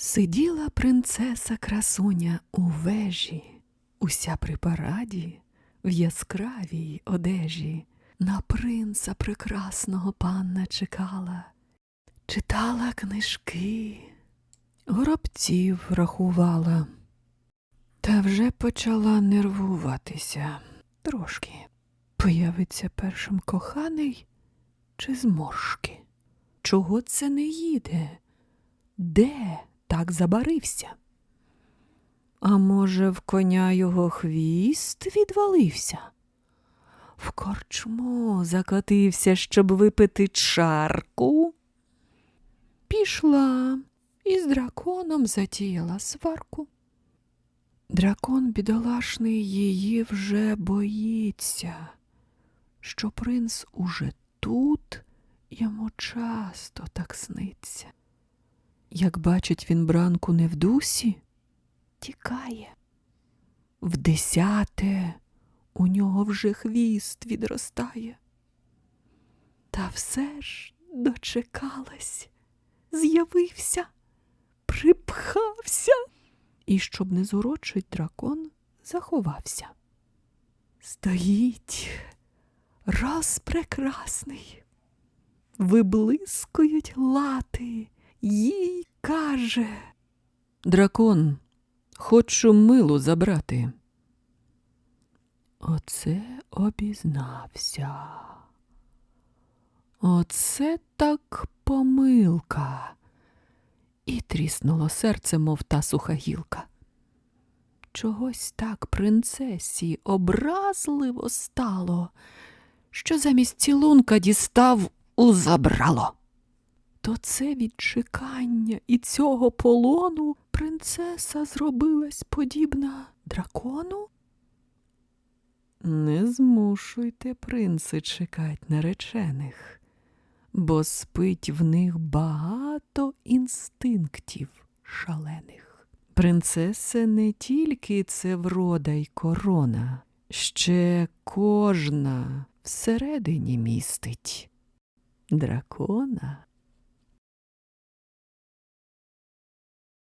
Сиділа принцеса красуня у вежі, уся при параді, в яскравій одежі, на принца прекрасного панна чекала, читала книжки, горобців рахувала, та вже почала нервуватися трошки. Появиться першим коханий чи зморшки? Чого це не їде? Де так забарився? А може, в коня його хвіст відвалився? В корчму закотився, щоб випити чарку. Пішла і з драконом затіяла сварку. Дракон бідолашний її вже боїться, що принц уже тут йому часто так сниться. Як бачить він бранку не в дусі, тікає. В десяте у нього вже хвіст відростає. Та все ж дочекалась, з'явився, припхався, і, щоб не зурочить дракон, заховався. Стоїть розпрекрасний, виблискують лати, їй каже. Дракон, хочу милу забрати. Оце обізнався. Оце так помилка. І тріснуло серце, мов та суха гілка. Чогось так принцесі образливо стало, що замість цілунка дістав у забрало. То це від чекання і цього полону принцеса зробилась подібна дракону? Не змушуйте принци чекать наречених, бо спить в них багато інстинктів шалених. Принцеса не тільки це врода й корона, ще кожна всередині містить дракона